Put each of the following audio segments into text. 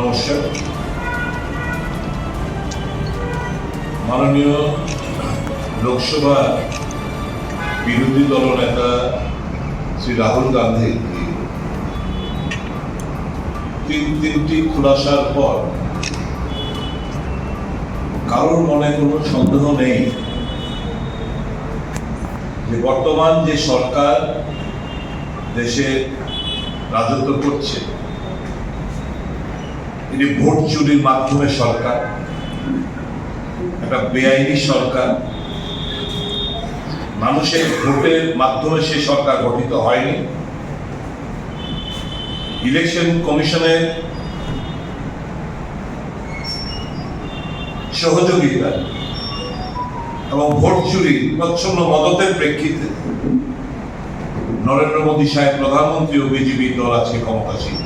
নমস্কার। মাননীয় লোকসভা বিরোধী দলনেতা শ্রী রাহুল গান্ধী, তিন তিনটি খুলাসার পর কারোর মনে কোনো সন্দেহ নেই যে বর্তমান যে সরকার দেশে রাজত্ব করছে এটি ভোট চুরির মাধ্যমে সরকার, একটা বেআইনি সরকার। মানুষের ভোটের মাধ্যমে সে সরকার গঠিত হয়নি। ইলেকশন কমিশনের সহযোগিতা এবং ভোট চুরি প্রচ্ছন্ন মদতের প্রেক্ষিতে নরেন্দ্র মোদী সাহেব প্রধানমন্ত্রী ও বিজেপি দল আজকে ক্ষমতাসীন।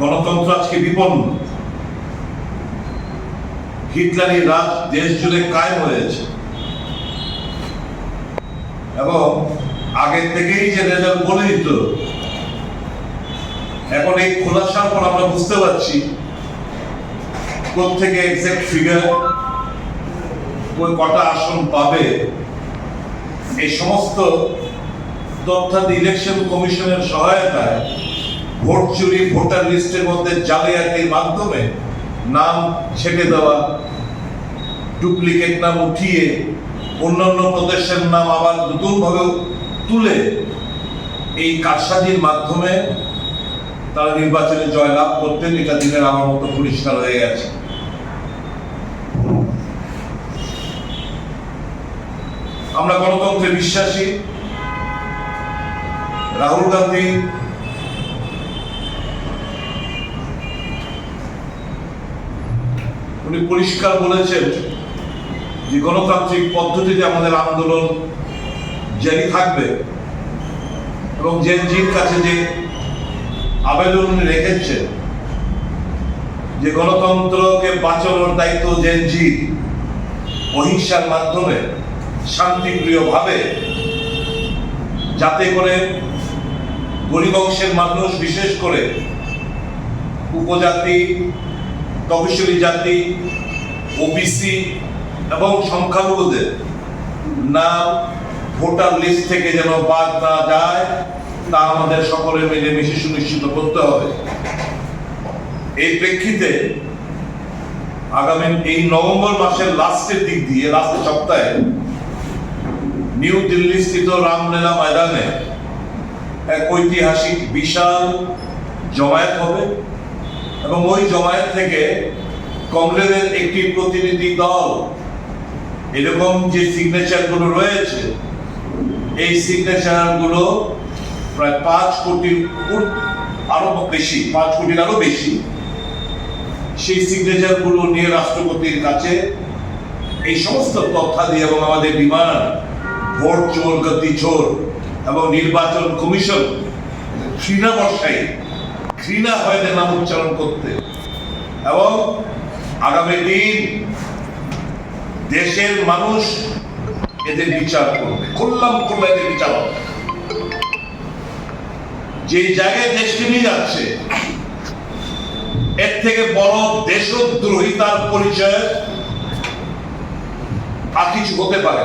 গণতন্ত্র আজকে বিপন্ন। হিটলারি রাজ দেশ জুড়ে কায়েম হয়েছে। এবং আগের থেকেই যে রেজাল্ট বলে দিত, এখন এই খোলাসার পর আমরা বুঝতে পারছি কোথেকে এক্সাক্ট ফিগার ওই কটা আসন পাবে। এই সমস্ত তথ্যাদি ইলেকশন কমিশনের সহায়তায় ভোট চুরি ভোটার লিস্টের মধ্যে জালিয়াতির মাধ্যমে নাম ছেটে দেওয়া ডুপ্লিকেট নাম উঠিয়ে অন্যান্য প্রদেশের নাম আবার নতুনভাবে তুলে এই কারসাজির মাধ্যমে তারা নির্বাচনে জয়লাভ করতেন, এটা দিনের আমার মতো পরিষ্কার হয়ে গেছে। আমরা গণতন্ত্রে বিশ্বাসী। রাহুল গান্ধী উনি পরিষ্কার বলেছেন যে গণতান্ত্রিক পদ্ধতিতে আমাদের আন্দোলন জারি থাকবে এবং জেনজির কাছে যে আবেদন উনি রেখেছেন যে গণতন্ত্রকে বাঁচানোর দায়িত্ব জেন জেনজি অহিংসার মাধ্যমে শান্তিপ্রিয়ভাবে যাতে করে গরিব অংশের মানুষ, বিশেষ করে উপজাতি তফসিলি জাতি ওবিসি এবং সংখ্যালঘুদের। নাম ভোটার লিস্ট থেকে যেন বাদ না যায়, তা আমাদের সকলে মিলে মিশে সুনিশ্চিত করতে হবে। এই প্রেক্ষিতে আগামী এই নভেম্বর মাসের লাস্টের দিক দিয়ে, লাস্ট সপ্তাহে, নিউ দিল্লি স্থিত রামলীলা ময়দানে এক ঐতিহাসিক বিশাল জমায়েত হবে। এবং ওই জমায়েত থেকে কংগ্রেসের একটি প্রতিনিধি দল, এরকম যে সিগনেচারগুলো রয়েছে, এই সিগনেচারগুলো প্রায় পাঁচ কোটির আরও বেশি, পাঁচ কোটির আরও বেশি, সেই সিগনেচারগুলো নিয়ে রাষ্ট্রপতির কাছে এই সমস্ত তথ্যাদি এবং আমাদের ডিমান্ড ভোট চোর, গতি চোর এবং নির্বাচন কমিশন ঘৃণা বর্ষায় ঘৃণা হয় নাম উচ্চারণ করতে। এবং আগামী দিন দেশের মানুষ এদের বিচার করবে। খুললাম খুললা এদের বিচার হবে যে জায়গায় দেশকে নিয়ে যাচ্ছে, এর থেকে বড় দেশদ্রোহিতার পরিচয় আর কিছু হতে পারে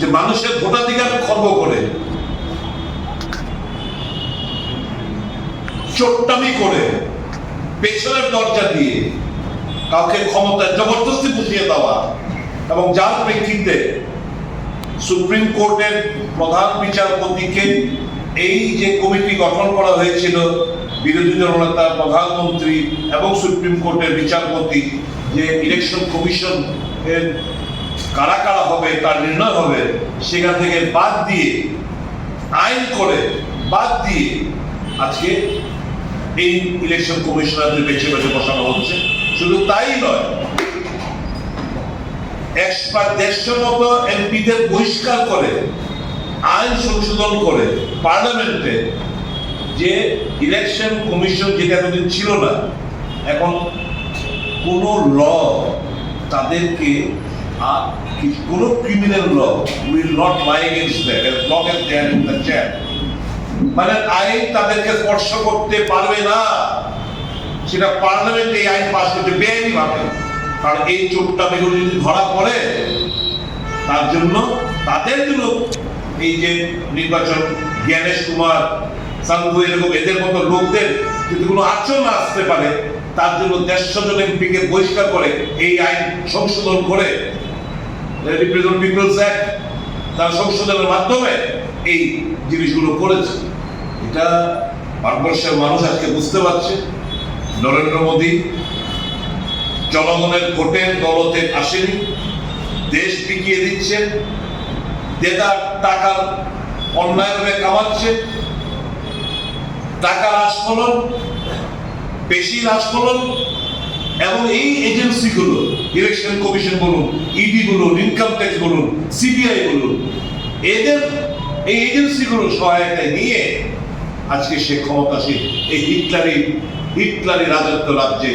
যে মানুষের ভোটাধিকার খর্ব করে। চোট্টামি করে পেছনের দরজা দিয়ে কাউকে ক্ষমতায় জবরদস্তি বুঝিয়ে দেওয়া এবং যার প্রেক্ষিতে সুপ্রিম কোর্টের প্রধান বিচারপতিকে এই যে কমিটি গঠন করা হয়েছিল, বিরোধী দলনেতা, প্রধানমন্ত্রী এবং সুপ্রিম কোর্টের বিচারপতি, যে ইলেকশন কমিশন এর কারা কারা হবে, তার নির্ণয় হবে, সেখান থেকে বাদ দিয়ে, আইন করে বাদ দিয়ে আজকে এই ইলেকশন কমিশনারদের বেছে বেছে বসানো হচ্ছে। শুধু তাই নয় একশো দেড়শোর মতো এমপিদের বহিষ্কার করে, আইন সংশোধন করে পার্লামেন্টে যে ইলেকশন কমিশন যেটা এতদিন ছিল না, এখন কোন ল তাদেরকে কোনো criminal law will not lie against that as they are in the chair মানে আইন তাদেরকে স্পর্শ করতে পারবে না। সেটা পার্লামেন্ট এই আইন পাশ করতে বেআইনি ভাবে কারণ এই চোটটা বেগুলো যদি ধরা পড়ে, তার জন্য তাদের জন্য এই যে নির্বাচন, জ্ঞানেশ কুমার, সান্ধু এরকম এদের মতো লোকদের যদি কোনো আচরণ আসতে পারে, তার জন্য দেড়শো জন এমপিকে বহিষ্কার করে এই আইন সংশোধন করে রিপ্রেজেন্ট পিপলস অ্যাক্ট তার সংশোধনের মাধ্যমে এই জিনিসগুলো করেছে। এটা ভারতবর্ষের মানুষ আজকে বুঝতে পারছে, নরেন্দ্র মোদী জনগণের ভোটের দলতে আসেনি, দেশ বিকিয়ে দিচ্ছে, দেদার টাকার অন্যায়ভাবে কামাচ্ছে, টাকার আস্ফলন বেশি আস্ফলন, এবং এই এজেন্সিগুলো, ইলেকশন কমিশন বলুন ইডি বলুন ইনকাম ট্যাক্স বলুন সিবিআই বলুন, এদের এই এজেন্সিগুলো সহায়তায় নিয়ে আজকে সে ক্ষমতাসীন। এই হিটলারের হিটলারের রাজত্ব রাজ্যে